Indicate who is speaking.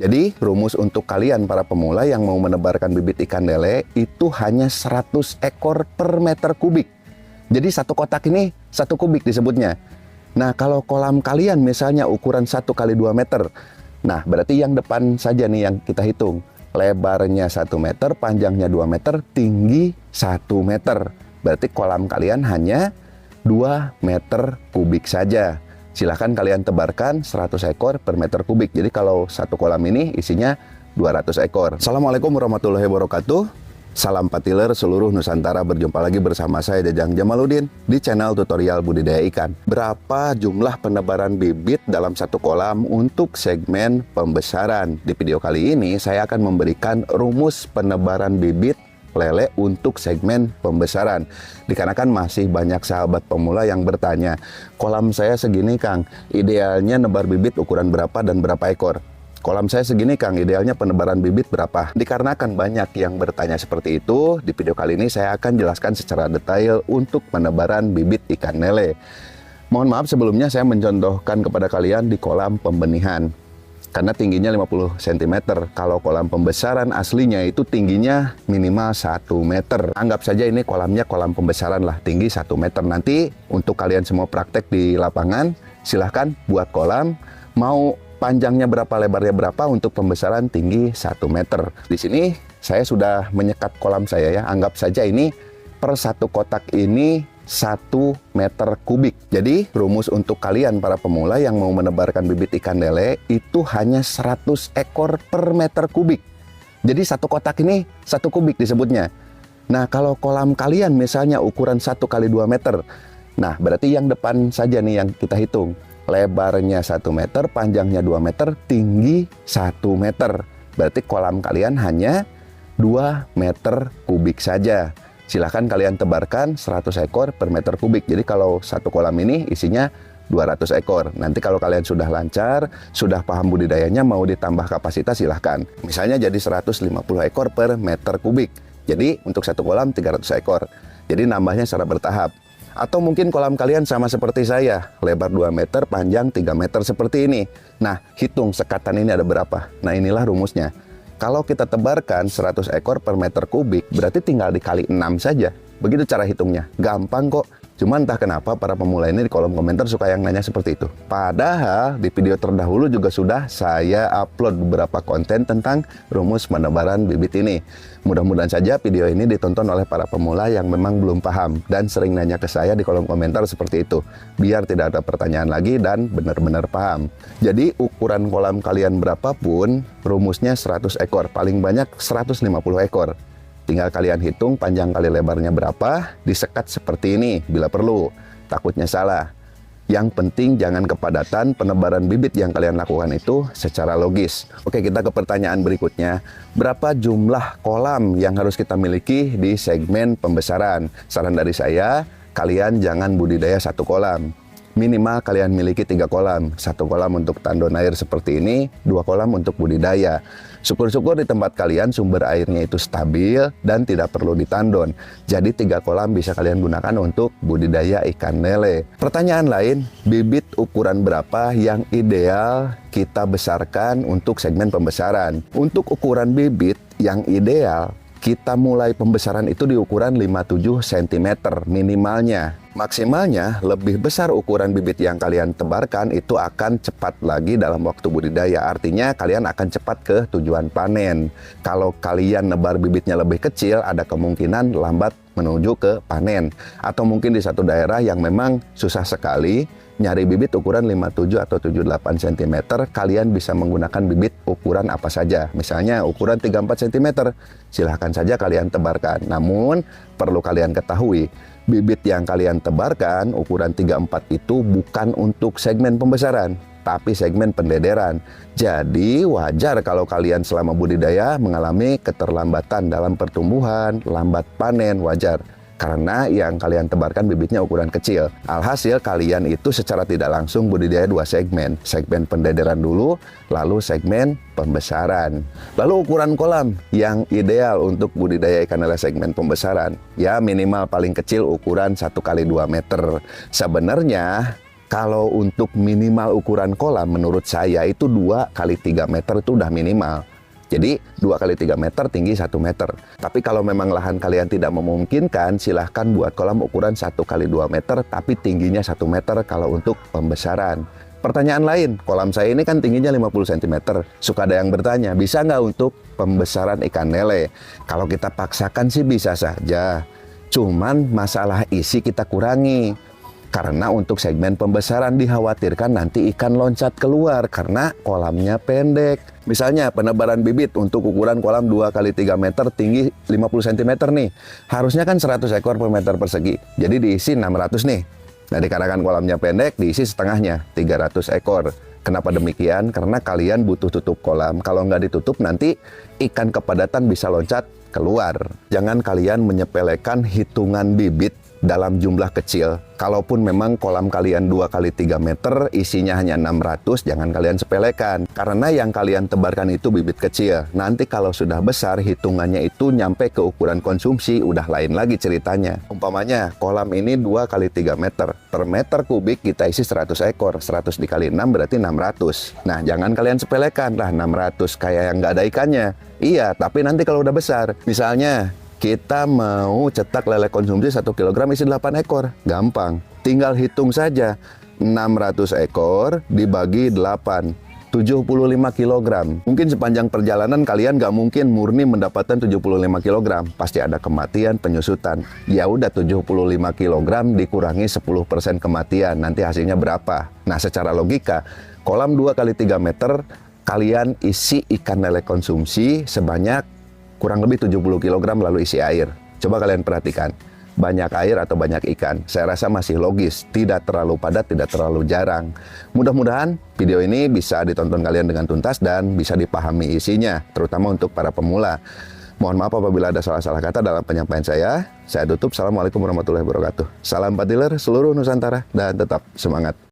Speaker 1: Jadi, rumus untuk kalian para pemula yang mau menebarkan bibit ikan lele itu hanya 100 ekor per meter kubik. Jadi satu kotak ini satu kubik disebutnya. Nah, kalau kolam kalian misalnya ukuran 1 kali 2 meter. Nah, berarti yang depan saja nih yang kita hitung. Lebarnya 1 meter, panjangnya 2 meter, tinggi 1 meter. Berarti kolam kalian hanya 2 meter kubik saja silahkan kalian tebarkan 100 ekor per meter kubik. Jadi kalau satu kolam ini isinya 200 ekor. Assalamualaikum warahmatullahi wabarakatuh. Salam patiler seluruh Nusantara berjumpa lagi bersama saya Jajang Jamaludin di channel tutorial budidaya ikan. Berapa jumlah penebaran bibit dalam satu kolam untuk segmen pembesaran? Di video kali ini saya akan memberikan rumus penebaran bibit lele untuk segmen pembesaran. Dikarenakan masih banyak sahabat pemula yang bertanya, kolam saya segini Kang, idealnya nebar bibit ukuran berapa dan berapa ekor? Kolam saya segini Kang, idealnya penebaran bibit berapa? Dikarenakan banyak yang bertanya seperti itu, di video kali ini saya akan jelaskan secara detail untuk penebaran bibit ikan lele. Mohon maaf sebelumnya saya mencontohkan kepada kalian di kolam pembenihan karena tingginya 50 cm. Kalau kolam pembesaran aslinya itu tingginya minimal 1 meter. Anggap saja ini kolamnya kolam pembesaran lah, tinggi 1 meter. Nanti untuk kalian semua praktek di lapangan, silahkan buat kolam, mau panjangnya berapa, lebarnya berapa untuk pembesaran tinggi 1 meter. Di sini saya sudah menyekat kolam saya ya, anggap saja ini per satu kotak ini 1 meter kubik. Jadi rumus untuk kalian para pemula yang mau menebarkan bibit ikan lele itu hanya 100 ekor per meter kubik. Jadi satu kotak ini satu kubik disebutnya. Nah kalau kolam kalian misalnya ukuran 1 kali 2 meter. Nah berarti yang depan saja nih yang kita hitung. Lebarnya 1 meter, panjangnya 2 meter, tinggi 1 meter. Berarti kolam kalian hanya 2 meter kubik saja silahkan kalian tebarkan 100 ekor per meter kubik. Jadi kalau satu kolam ini isinya 200 ekor. Nanti kalau kalian sudah lancar, sudah paham budidayanya, mau ditambah kapasitas silahkan. Misalnya jadi 150 ekor per meter kubik. Jadi untuk satu kolam 300 ekor. Jadi nambahnya secara bertahap. Atau mungkin kolam kalian sama seperti saya, lebar 2 meter, panjang 3 meter seperti ini. Nah, hitung sekatan ini ada berapa. Nah, inilah rumusnya. Kalau kita tebarkan 100 ekor per meter kubik, berarti tinggal dikali 6 saja. Begitu cara hitungnya. Gampang kok. Cuma entah kenapa para pemula ini di kolom komentar suka yang nanya seperti itu. Padahal di video terdahulu juga sudah saya upload beberapa konten tentang rumus penebaran bibit ini. Mudah-mudahan saja video ini ditonton oleh para pemula yang memang belum paham dan sering nanya ke saya di kolom komentar seperti itu. Biar tidak ada pertanyaan lagi dan benar-benar paham. Jadi ukuran kolam kalian berapapun, rumusnya 100 ekor. Paling banyak 150 ekor. Tinggal kalian hitung panjang kali lebarnya berapa, disekat seperti ini bila perlu. Takutnya salah. Yang penting jangan kepadatan penebaran bibit yang kalian lakukan itu secara logis. Oke, kita ke pertanyaan berikutnya. Berapa jumlah kolam yang harus kita miliki di segmen pembesaran? Saran dari saya, kalian jangan budidaya satu kolam minimal kalian miliki tiga kolam. Satu kolam untuk tandon air seperti ini, dua kolam untuk budidaya. Syukur-syukur di tempat kalian sumber airnya itu stabil dan tidak perlu ditandon. Jadi tiga kolam bisa kalian gunakan untuk budidaya ikan lele. Pertanyaan lain, bibit ukuran berapa yang ideal kita besarkan untuk segmen pembesaran? Untuk ukuran bibit yang ideal, kita mulai pembesaran itu di ukuran 57 cm minimalnya. Maksimalnya lebih besar ukuran bibit yang kalian tebarkan itu akan cepat lagi dalam waktu budidaya. Artinya kalian akan cepat ke tujuan panen. Kalau kalian nebar bibitnya lebih kecil, ada kemungkinan lambat menuju ke panen. Atau mungkin di satu daerah yang memang susah sekali nyari bibit ukuran 57 atau 78 cm, kalian bisa menggunakan bibit ukuran apa saja. Misalnya ukuran 34 cm, silahkan saja kalian tebarkan. Namun perlu kalian ketahui, bibit yang kalian tebarkan ukuran 34 itu bukan untuk segmen pembesaran, tapi segmen pendederan. Jadi wajar kalau kalian selama budidaya mengalami keterlambatan dalam pertumbuhan, lambat panen, wajar karena yang kalian tebarkan bibitnya ukuran kecil. Alhasil kalian itu secara tidak langsung budidaya dua segmen. Segmen pendederan dulu, lalu segmen pembesaran. Lalu ukuran kolam yang ideal untuk budidaya ikan lele segmen pembesaran. Ya minimal paling kecil ukuran 1 kali 2 meter. Sebenarnya Kalau untuk minimal ukuran kolam menurut saya itu 2 kali 3 meter itu udah minimal. Jadi 2 kali 3 meter tinggi 1 meter. Tapi kalau memang lahan kalian tidak memungkinkan, silahkan buat kolam ukuran 1 kali 2 meter tapi tingginya 1 meter kalau untuk pembesaran. Pertanyaan lain, kolam saya ini kan tingginya 50 cm. Suka ada yang bertanya, bisa nggak untuk pembesaran ikan lele? Kalau kita paksakan sih bisa saja. Cuman masalah isi kita kurangi. Karena untuk segmen pembesaran dikhawatirkan nanti ikan loncat keluar karena kolamnya pendek. Misalnya penebaran bibit untuk ukuran kolam 2 kali 3 meter tinggi 50 cm nih. Harusnya kan 100 ekor per meter persegi. Jadi diisi 600 nih. Nah dikarenakan kolamnya pendek, diisi setengahnya, 300 ekor. Kenapa demikian? Karena kalian butuh tutup kolam. Kalau nggak ditutup nanti ikan kepadatan bisa loncat keluar. Jangan kalian menyepelekan hitungan bibit dalam jumlah kecil. Kalaupun memang kolam kalian 2 kali 3 meter, isinya hanya 600, jangan kalian sepelekan. Karena yang kalian tebarkan itu bibit kecil. Nanti kalau sudah besar, hitungannya itu nyampe ke ukuran konsumsi, udah lain lagi ceritanya. Umpamanya, kolam ini 2 kali 3 meter. Per meter kubik kita isi 100 ekor. 100 dikali 6 berarti 600. Nah, jangan kalian sepelekan. Lah, 600 kayak yang nggak ada ikannya. Iya, tapi nanti kalau udah besar, misalnya kita mau cetak lele konsumsi 1 kg isi 8 ekor. Gampang. Tinggal hitung saja. 600 ekor dibagi 8. 75 kg. Mungkin sepanjang perjalanan kalian nggak mungkin murni mendapatkan 75 kg. Pasti ada kematian, penyusutan. Ya udah 75 kg dikurangi 10% kematian. Nanti hasilnya berapa? Nah, secara logika, kolam 2 kali 3 meter kalian isi ikan lele konsumsi sebanyak kurang lebih 70 kg lalu isi air. Coba kalian perhatikan, banyak air atau banyak ikan. Saya rasa masih logis, tidak terlalu padat, tidak terlalu jarang. Mudah-mudahan video ini bisa ditonton kalian dengan tuntas dan bisa dipahami isinya, terutama untuk para pemula. Mohon maaf apabila ada salah-salah kata dalam penyampaian saya. Saya tutup. Assalamualaikum warahmatullahi wabarakatuh. Salam patiler seluruh Nusantara dan tetap semangat.